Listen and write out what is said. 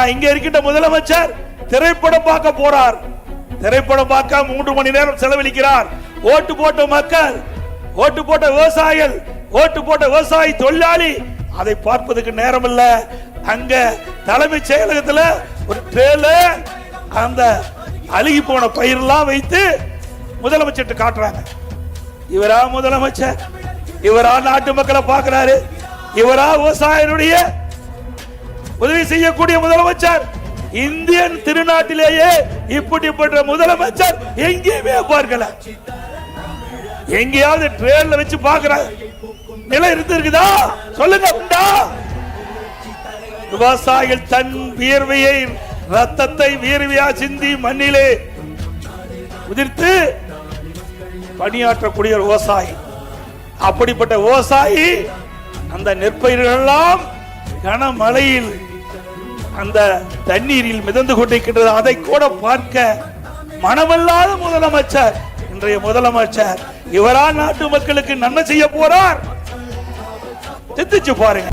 இங்க இருக்கின்ற முதலமைச்சர் திரைப்படம் பார்க்க போறார். திரைப்படம் பார்க்க மூன்று மணி நேரம் செலவழிக்கிறார். ஓட்டு போட்ட மக்கள் ஓட்டு போட்ட விவசாயிகள் ஓட்டு போட்ட விவசாயி தொழிலாளி அதை பார்ப்பதற்கு நேரம் இல்ல அங்க தலைமைச் செயலகத்துல ஒரு ட்ரேல அந்த அழுகி போன பயிரெல்லாம் வைத்து முதலமைச்சர் காட்டுறாங்க. இவரா முதலமைச்சர்? இவரா நாட்டு மக்களை பார்க்கிறாரு? இவரா விவசாயினுடைய உதவி செய்யக்கூடிய முதலமைச்சர். இந்தியன் திருநாட்டிலேயே இப்படிப்பட்ட முதலமைச்சர் எங்கேயுமே பார்க்கல. எங்கேயாவது ட்ரெயின்ல வச்சு பாக்குற நிலை இருந்திருக்குதா? சொல்லுங்க உண்டா விவசாயிகள் தன் வியர்வையை ரத்தத்தை வியர்வையா சிந்தி மண்ணிலே உதிர்த்து பணியாற்றக்கூடிய விவசாயி. அப்படிப்பட்ட விவசாயி அந்த நெற்பயிர்கள் எல்லாம் கனமழையில் அந்த தண்ணீரில் மிதந்து கொண்டிருக்கின்றது. அதை கூட பார்க்க மனமல்லாத முதலமைச்சர் இன்றைய முதலமைச்சர் இவரா நாட்டு மக்களுக்கு நன்மை செய்ய போறார். சிந்திச்சு பாருங்க.